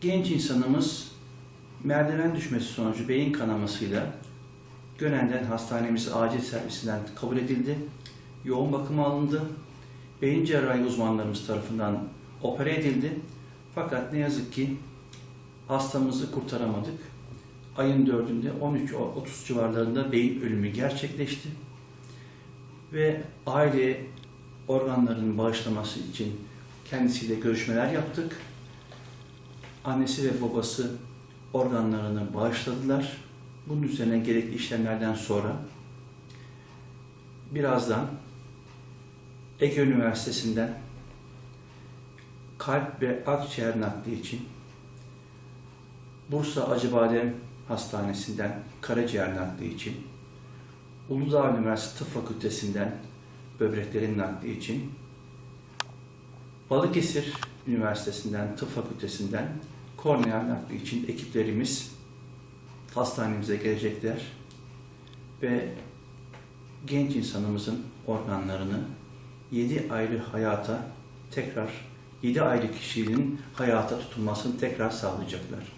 genç insanımız merdiven düşmesi sonucu beyin kanamasıyla Gönen'den hastanemiz acil servisinden kabul edildi. Yoğun bakıma alındı. Beyin cerrahi uzmanlarımız tarafından opere edildi. Fakat ne yazık ki hastamızı kurtaramadık. Ayın 4'ünde 13-30 civarlarında beyin ölümü gerçekleşti. Ve aile organlarının bağışlaması için kendisiyle görüşmeler yaptık. Annesi ve babası organlarını bağışladılar. Bunun üzerine gerekli işlemlerden sonra birazdan Ege Üniversitesi'nden kalp ve akciğer nakli için Bursa Acıbadem Hastanesi'nden karaciğer nakli için Uludağ Üniversitesi Tıp Fakültesinden böbreklerin nakli için Balıkesir Üniversitesi'nden Tıp Fakültesinden kornea nakli için ekiplerimiz hastanemize gelecekler ve genç insanımızın organlarını 7 ayrı hayata tekrar 7 ayrı kişinin hayata tutunmasını tekrar sağlayacaklar.